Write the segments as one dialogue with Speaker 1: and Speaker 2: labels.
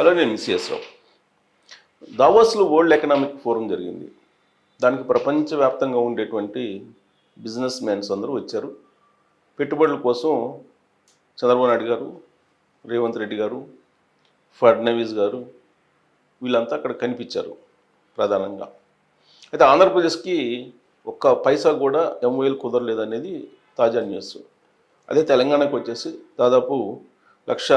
Speaker 1: Hello నేను Mrs Rao దావోస్లో World Economic Forum జరిగింది. దానికి ప్రపంచవ్యాప్తంగా ఉండేటువంటి బిజినెస్ మ్యాన్స్ అందరూ వచ్చారు. పెట్టుబడుల కోసం చంద్రబాబు నాయుడు గారు రేవంత్ రెడ్డి గారు ఫడ్నవీస్ గారు వీళ్ళంతా అక్కడ కనిపించారు ప్రధానంగా. అయితే ఆంధ్రప్రదేశ్కి ఒక్క పైసా కూడా ఎంఓఎల్ కుదరలేదు అనేది తాజా న్యూస్. అదే తెలంగాణకు వచ్చేసి దాదాపు లక్ష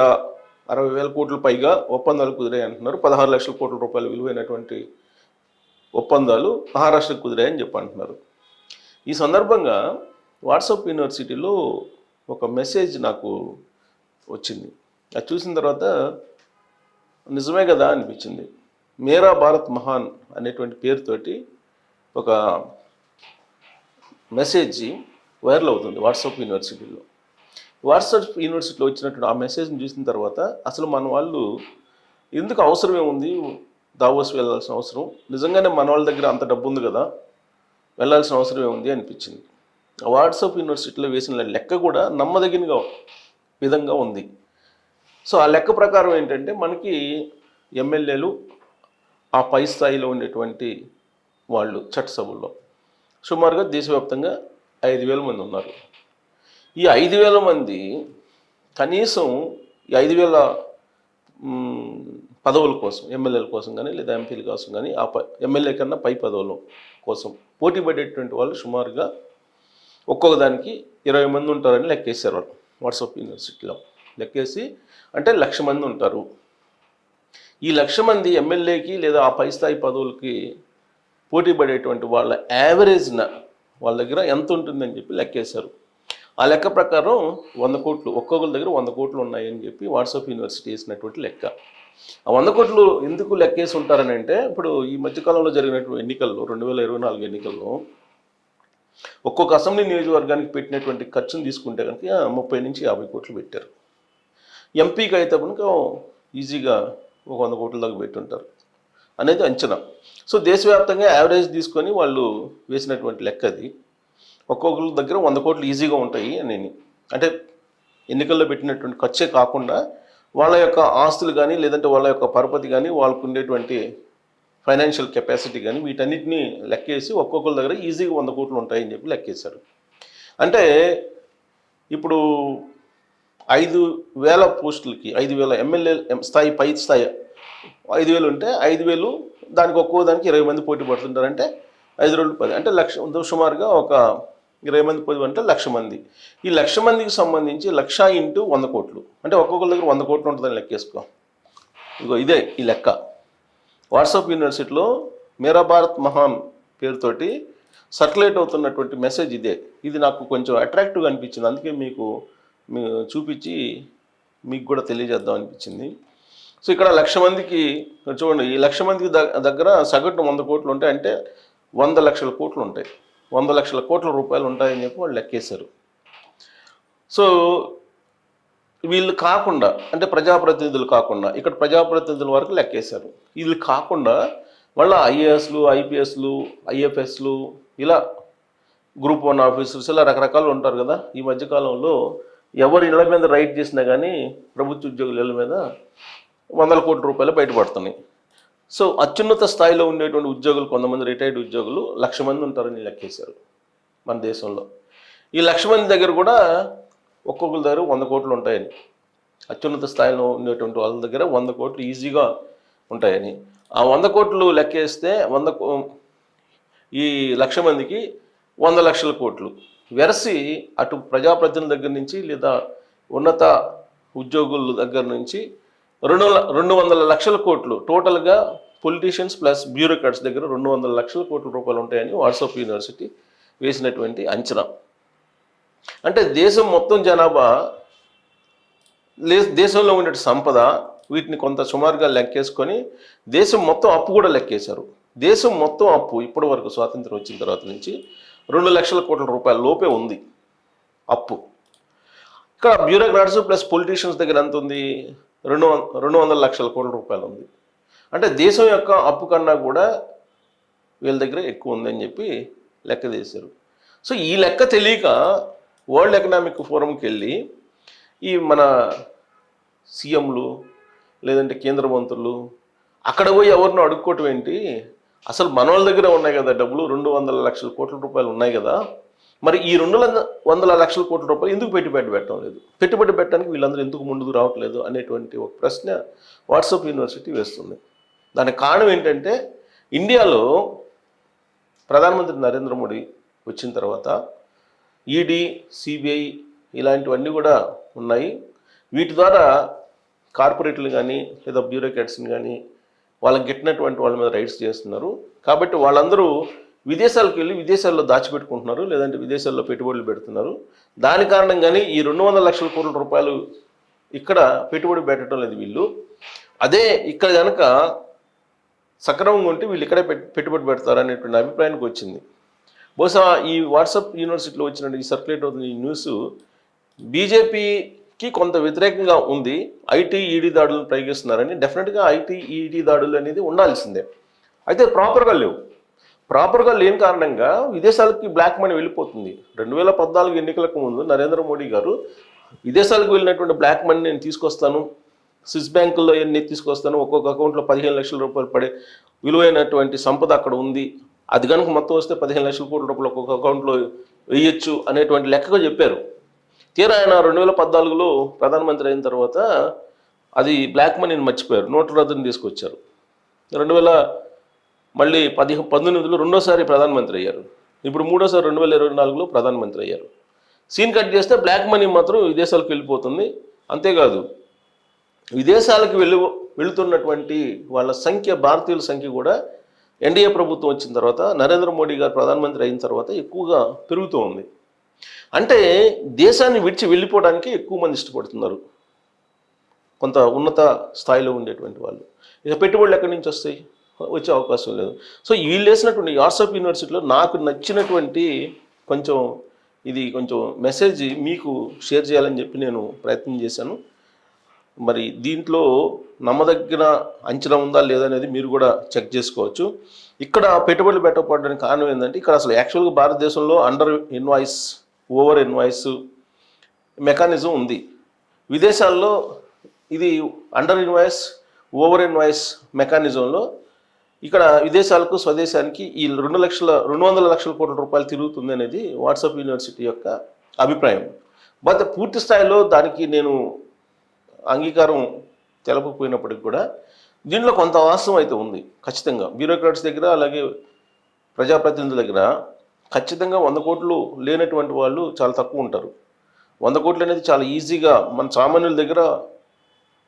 Speaker 1: అరవై వేల కోట్లు పైగా ఒప్పందాలు కుదిరాయి అంటున్నారు. పదహారు లక్షల కోట్ల రూపాయలు విలువైనటువంటి ఒప్పందాలు మహారాష్ట్రకు కుదిరాయని చెప్పి అంటున్నారు. ఈ సందర్భంగా వాట్సాప్ యూనివర్సిటీలో ఒక మెసేజ్ నాకు వచ్చింది. అది చూసిన తర్వాత నిజమే కదా అనిపించింది. మేరా భారత్ మహాన్ అనేటువంటి పేరుతోటి ఒక మెసేజ్ వైరల్ అవుతుంది వాట్సాప్ యూనివర్సిటీలో. వాట్సాప్ యూనివర్సిటీలో వచ్చినటువంటి ఆ మెసేజ్ని చూసిన తర్వాత అసలు మన వాళ్ళు ఎందుకు అవసరం ఏముంది దావోస్ వెళ్ళాల్సిన అవసరం? నిజంగానే మన వాళ్ళ దగ్గర అంత డబ్బు ఉంది కదా వెళ్ళాల్సిన అవసరం ఏముంది అనిపించింది. ఆ వాట్సాప్ యూనివర్సిటీలో వేసిన లెక్క కూడా నమ్మదగినగా విధంగా ఉంది. సో ఆ లెక్క ప్రకారం ఏంటంటే మనకి ఎమ్మెల్యేలు ఆ పై స్థాయిలో ఉండేటువంటి వాళ్ళు చట్టసభల్లో. సుమారుగా దేశవ్యాప్తంగా ఐదు వేల మంది ఉన్నారు. ఈ ఐదు వేల మంది కనీసం ఈ ఐదు వేల పదవుల కోసం ఎమ్మెల్యేల కోసం కానీ లేదా ఎంపీల కోసం కానీ ఆ ఎమ్మెల్యే కన్నా పై పదవుల కోసం పోటీ పడేటువంటి వాళ్ళు సుమారుగా ఒక్కొక్క దానికి ఇరవై మంది ఉంటారని లెక్కేశారు వాళ్ళు. వాట్సాప్ యూనివర్సిటీలో లెక్కేసి అంటే లక్ష మంది ఉంటారు. ఈ లక్ష మంది ఎమ్మెల్యేకి లేదా ఆ పై స్థాయి పదవులకి పోటీ పడేటువంటి వాళ్ళ యావరేజ్న వాళ్ళ దగ్గర ఎంత ఉంటుందని చెప్పి లెక్కేశారు. ఆ లెక్క ప్రకారం వంద కోట్లు ఒక్కొక్కరి దగ్గర వంద కోట్లు ఉన్నాయని చెప్పి వాట్సాప్ యూనివర్సిటీ వేసినటువంటి లెక్క. ఆ వంద కోట్లు ఎందుకు లెక్కేసి ఉంటారని అంటే ఇప్పుడు ఈ మధ్యకాలంలో జరిగినటువంటి ఎన్నికల్లో రెండు వేల ఇరవై నాలుగు ఎన్నికల్లో ఒక్కొక్క అసెంబ్లీ నియోజకవర్గానికి పెట్టినటువంటి ఖర్చును తీసుకుంటే కనుక ముప్పై నుంచి యాభై కోట్లు పెట్టారు. ఎంపీకి అయితే కనుక ఈజీగా ఒక వంద కోట్ల దాకా పెట్టుంటారు. అనేది అంచనా. సో దేశవ్యాప్తంగా యావరేజ్ తీసుకొని వాళ్ళు వేసినటువంటి లెక్క అది. ఒక్కొక్కరి దగ్గర వంద కోట్లు ఈజీగా ఉంటాయి అని అంటే ఎన్నికల్లో పెట్టినటువంటి ఖర్చే కాకుండా వాళ్ళ యొక్క ఆస్తులు కానీ లేదంటే వాళ్ళ యొక్క పరపతి కానీ వాళ్ళకు ఉండేటువంటి ఫైనాన్షియల్ కెపాసిటీ కానీ వీటన్నిటిని లెక్కేసి ఒక్కొక్కరి దగ్గర ఈజీగా వంద కోట్లు ఉంటాయని చెప్పి లెక్కేశారు. అంటే ఇప్పుడు ఐదు వేల పోస్టులకి ఐదు వేల ఎమ్మెల్యే స్థాయి పై స్థాయి ఐదు వేలు ఉంటే ఐదు వేలు దానికి ఒక్కో దానికి ఇరవై మంది పోటీ పడుతుంటారంటే ఐదు రెండు పది అంటే లక్ష సుమారుగా ఒక ఇరవై మంది పది అంటే లక్ష మంది. ఈ లక్ష మందికి సంబంధించి లక్ష ఇంటూ వంద కోట్లు. అంటే ఒక్కొక్కరి దగ్గర వంద కోట్లు ఉంటుందని లెక్కేసుకో. ఇగో ఇదే ఈ లెక్క. వాట్సాప్ యూనివర్సిటీలో మేరా భారత్ మహాన్ పేరుతోటి సర్క్యులేట్ అవుతున్నటువంటి మెసేజ్ ఇదే. ఇది నాకు కొంచెం అట్రాక్టివ్గా అనిపించింది. అందుకే మీకు మీ చూపించి మీకు కూడా తెలియజేద్దాం అనిపించింది. సో ఇక్కడ లక్ష మందికి చూడండి ఈ లక్ష మందికి దగ్గర సగటు వంద కోట్లు ఉంటాయి. అంటే వంద లక్షల కోట్లు ఉంటాయి. వంద లక్షల కోట్ల రూపాయలు ఉంటాయని చెప్పి వాళ్ళు లెక్కేశారు. సో వీళ్ళు కాకుండా అంటే ప్రజాప్రతినిధులు కాకుండా ఇక్కడ ప్రజాప్రతినిధుల వరకు లెక్కేశారు. వీళ్ళు కాకుండా మళ్ళీ ఐఏఎస్లు ఐపీఎస్లు ఐఎఫ్ఎస్లు ఇలా గ్రూప్ వన్ ఆఫీసర్స్ ఇలా రకరకాలు ఉంటారు కదా. ఈ మధ్యకాలంలో ఎవరు ఇళ్ళ మీద రైట్ చేసినా కానీ ప్రభుత్వ ఉద్యోగుల మీద వందల కోట్ల రూపాయలు బయటపడుతున్నాయి. సో అత్యున్నత స్థాయిలో ఉండేటువంటి ఉద్యోగులు కొంతమంది రిటైర్డ్ ఉద్యోగులు లక్ష మంది ఉంటారని లెక్కేశారు మన దేశంలో. ఈ లక్ష మంది దగ్గర కూడా ఒక్కొక్కరి దగ్గర వంద కోట్లు ఉంటాయని అత్యున్నత స్థాయిలో ఉండేటువంటి వాళ్ళ దగ్గర వంద కోట్లు ఈజీగా ఉంటాయని. ఆ వంద కోట్లు లెక్కేస్తే వంద కో- ఈ లక్ష మందికి వంద లక్షల కోట్లు. వెరసి అటు ప్రజాప్రతినిధుల దగ్గర నుంచి లేదా ఉన్నత ఉద్యోగుల దగ్గర నుంచి రెండు రెండు వందల లక్షల కోట్లు. టోటల్గా పొలిటీషియన్స్ ప్లస్ బ్యూరోక్రాట్స్ దగ్గర రెండు వందల లక్షల కోట్ల రూపాయలు ఉంటాయని వాట్సాప్ యూనివర్సిటీ వేసినటువంటి అంచనా. అంటే దేశం మొత్తం జనాభా దేశంలో ఉండే సంపద వీటిని కొంత సుమారుగా లెక్కేసుకొని దేశం మొత్తం అప్పు కూడా లెక్కేశారు. దేశం మొత్తం అప్పు ఇప్పటి వరకు స్వాతంత్రం వచ్చిన తర్వాత నుంచి రెండు లక్షల కోట్ల రూపాయల లోపే ఉంది అప్పు. ఇక్కడ బ్యూరోక్రాట్స్ ప్లస్ పొలిటీషియన్స్ దగ్గర ఎంత ఉంది? రెండు రెండు వందల లక్షల కోట్ల రూపాయలు ఉంది. అంటే దేశం యొక్క అప్పు కన్నా కూడా వీళ్ళ దగ్గర ఎక్కువ ఉందని చెప్పి లెక్క తీశారు. సో ఈ లెక్క తెలియక వరల్డ్ ఎకనామిక్ ఫోరంకి వెళ్ళి ఈ మన సీఎంలు లేదంటే కేంద్ర మంత్రులు అక్కడ పోయి ఎవరినో అడుక్కోవటం ఏంటి? అసలు మన వాళ్ళ దగ్గర ఉన్నాయి కదా డబ్బులు? రెండు వందల లక్షల కోట్ల రూపాయలు ఉన్నాయి కదా? మరి ఈ రెండు వందల లక్షల కోట్ల రూపాయలు ఎందుకు పెట్టుబడి పెట్టడం లేదు? పెట్టుబడి పెట్టడానికి వీళ్ళందరూ ఎందుకు ముందుకు రావట్లేదు అనేటువంటి ఒక ప్రశ్న వాట్సాప్ యూనివర్సిటీ వేస్తుంది. దానికి కారణం ఏంటంటే ఇండియాలో ప్రధానమంత్రి నరేంద్ర మోడీ వచ్చిన తర్వాత ఈడీ సిబిఐ ఇలాంటివన్నీ కూడా ఉన్నాయి. వీటి ద్వారా కార్పొరేట్లు కానీ లేదా బ్యూరోక్రాట్స్ని కానీ వాళ్ళకి గిట్టినటువంటి వాళ్ళ మీద రైట్స్ చేస్తున్నారు. కాబట్టి వాళ్ళందరూ విదేశాలకు వెళ్ళి విదేశాల్లో దాచిపెట్టుకుంటున్నారు లేదంటే విదేశాల్లో పెట్టుబడులు పెడుతున్నారు. దాని కారణంగానే ఈ రెండు వందల లక్షల కోట్ల రూపాయలు ఇక్కడ పెట్టుబడి పెట్టడం లేదు వీళ్ళు. అదే ఇక్కడ కనుక సక్రమంగా ఉంటే వీళ్ళు ఇక్కడే పెట్టుబడి పెడతారు అనేటువంటి అభిప్రాయానికి వచ్చింది. బహుశా ఈ వాట్సాప్ యూనివర్సిటీలో వచ్చిన ఈ సర్క్యులేట్ అవుతున్న ఈ న్యూస్ బీజేపీకి కొంత వ్యతిరేకంగా ఉంది. ఐటీ ఈడీ దాడులను ప్రయోగిస్తున్నారని డెఫినెట్గా ఐటీ ఈడీ దాడులు అనేది ఉండాల్సిందే. అయితే ప్రాపర్గా లేవు. ప్రాపర్గా లేని కారణంగా విదేశాలకి బ్లాక్ మనీ వెళ్ళిపోతుంది. రెండు వేల పద్నాలుగు ఎన్నికలకు ముందు నరేంద్ర మోడీ గారు విదేశాలకు వెళ్ళినటువంటి బ్లాక్ మనీ నేను తీసుకొస్తాను స్విస్ బ్యాంకుల్లో ఎన్ని తీసుకొస్తాను ఒక్కొక్క అకౌంట్లో పదిహేను లక్షల రూపాయలు పడే విలువైనటువంటి సంపద అక్కడ ఉంది. అది కనుక మొత్తం వస్తే పదిహేను లక్షల కోట్ల రూపాయలు ఒక్కొక్క అకౌంట్లో వేయచ్చు అనేటువంటి లెక్కగా చెప్పారు. తీరా ఆయన రెండు వేల పద్నాలుగులో ప్రధానమంత్రి అయిన తర్వాత అది బ్లాక్ మనీని మర్చిపోయారు. నోట్ల రద్దుని తీసుకొచ్చారు. రెండు వేల మళ్ళీ పది పంతొమ్మిదిలో రెండోసారి ప్రధానమంత్రి అయ్యారు. ఇప్పుడు మూడోసారి రెండు వేల ఇరవై నాలుగులో ప్రధానమంత్రి అయ్యారు. సీన్ కట్ చేస్తే బ్లాక్ మనీ మాత్రం విదేశాలకు వెళ్ళిపోతుంది. అంతేకాదు విదేశాలకు వెళ్ళి వెళుతున్నటువంటి వాళ్ళ సంఖ్య భారతీయుల సంఖ్య కూడా ఎన్డీఏ ప్రభుత్వం వచ్చిన తర్వాత నరేంద్ర మోడీ గారు ప్రధానమంత్రి అయిన తర్వాత ఎక్కువగా పెరుగుతూ ఉంది. అంటే దేశాన్ని విడిచి వెళ్ళిపోవడానికి ఎక్కువ మంది ఇష్టపడుతున్నారు. కొంత ఉన్నత స్థాయిలో ఉండేటువంటి వాళ్ళు. ఇక పెట్టుబడులు ఎక్కడి నుంచి వస్తాయి? వచ్చే అవకాశం లేదు. సో వీళ్ళు వేసినటువంటి వాట్సాప్ యూనివర్సిటీలో నాకు నచ్చినటువంటి కొంచెం ఇది కొంచెం మెసేజ్ మీకు షేర్ చేయాలని చెప్పి నేను ప్రయత్నం చేశాను. మరి దీంట్లో నమ్మదగిన అంచనా ఉందా లేదా అనేది మీరు కూడా చెక్ చేసుకోవచ్చు. ఇక్కడ పెట్టుబడులు పెట్టకపోవడానికి కారణం ఏంటంటే ఇక్కడ అసలు యాక్చువల్గా భారతదేశంలో under invoice over invoice mechanism ఉంది. విదేశాల్లో ఇది అండర్ ఇన్వాయిస్ ఓవర్ ఇన్వాయిస్ మెకానిజంలో ఇక్కడ విదేశాలకు స్వదేశానికి ఈ రెండు లక్షల రెండు వందల లక్షల కోట్ల రూపాయలు తిరుగుతుంది అనేది వాట్సాప్ యూనివర్సిటీ యొక్క అభిప్రాయం. బట్ పూర్తి స్థాయిలో దానికి నేను అంగీకారం తెలపకపోయినప్పటికి కూడా దీనిలో కొంత వాస్తవం అయితే ఉంది ఖచ్చితంగా. బ్యూరోక్రాట్స్ దగ్గర అలాగే ప్రజాప్రతినిధుల దగ్గర ఖచ్చితంగా వంద కోట్లు లేనటువంటి వాళ్ళు చాలా తక్కువ ఉంటారు. వంద కోట్లు అనేది చాలా ఈజీగా మన సామాన్యుల దగ్గర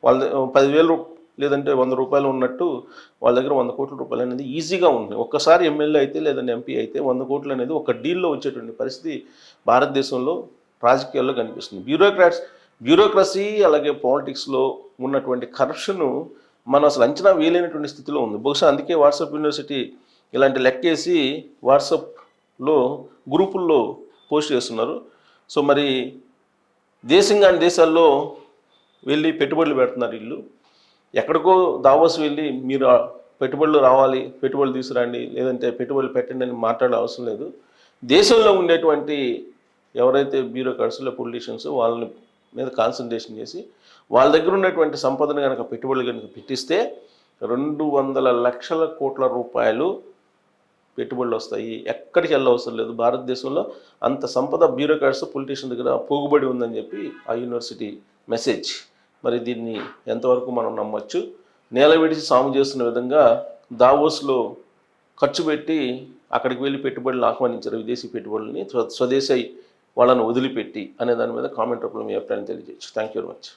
Speaker 1: వాళ్ళ ద- పదివేలు లేదంటే వంద రూపాయలు ఉన్నట్టు వాళ్ళ దగ్గర వంద కోట్ల రూపాయలు అనేది ఈజీగా ఉంటుంది ఒక్కసారి ఎమ్మెల్యే అయితే లేదంటే ఎంపీ అయితే వంద కోట్లు అనేది ఒక డీల్లో వచ్చేటువంటి పరిస్థితి భారతదేశంలో రాజకీయాల్లో కనిపిస్తుంది. బ్యూరోక్రాట్స్ బ్యూరోక్రసీ అలాగే పాలిటిక్స్లో ఉన్నటువంటి కరప్షన్ మనం అసలు అంచనా వేయలేనటువంటి స్థితిలో ఉంది. బహుశా అందుకే వాట్సాప్ యూనివర్సిటీ ఇలాంటి లెక్కేసి వాట్సాప్లో గ్రూపుల్లో పోస్ట్ చేస్తున్నారు. సో మరి దేశం కాని దేశాల్లో వెళ్ళి పెట్టుబడులు పెడుతున్నారు ఇల్లు ఎక్కడికో దావోస్ వెళ్ళి మీరు పెట్టుబడులు రావాలి పెట్టుబడులు తీసుకురండి లేదంటే పెట్టుబడులు పెట్టండి అని మాట్లాడే అవసరం లేదు. దేశంలో ఉండేటువంటి ఎవరైతే బ్యూరోక్రాట్స్లో పొలిటీషియన్స్ వాళ్ళని మీద కాన్సన్ట్రేషన్ చేసి వాళ్ళ దగ్గర ఉన్నటువంటి సంపదను కనుక పెట్టుబడులు కనుక పెట్టిస్తే రెండు వందల లక్షల కోట్ల రూపాయలు పెట్టుబడులు వస్తాయి. ఎక్కడికి వెళ్ళవసరం లేదు. భారతదేశంలో అంత సంపద బ్యూరోక్రాట్స్ పొలిటీషియన్ దగ్గర పోగుబడి ఉందని చెప్పి ఆ యూనివర్సిటీ మెసేజ్ మరి దీన్ని ఎంతవరకు మనం నమ్మొచ్చు? నేల విడిచి సాము చేస్తున్న విధంగా దావోస్లో ఖర్చు పెట్టి అక్కడికి వెళ్ళి పెట్టుబడులను ఆహ్వానించారు విదేశీ పెట్టుబడులని. స్వదేశీ వాళ్ళని వదిలిపెట్టి అనే దాని మీద కామెంట్ రూపంలో మీ అభిప్రాయం తెలియజేయచ్చు. Thank you very much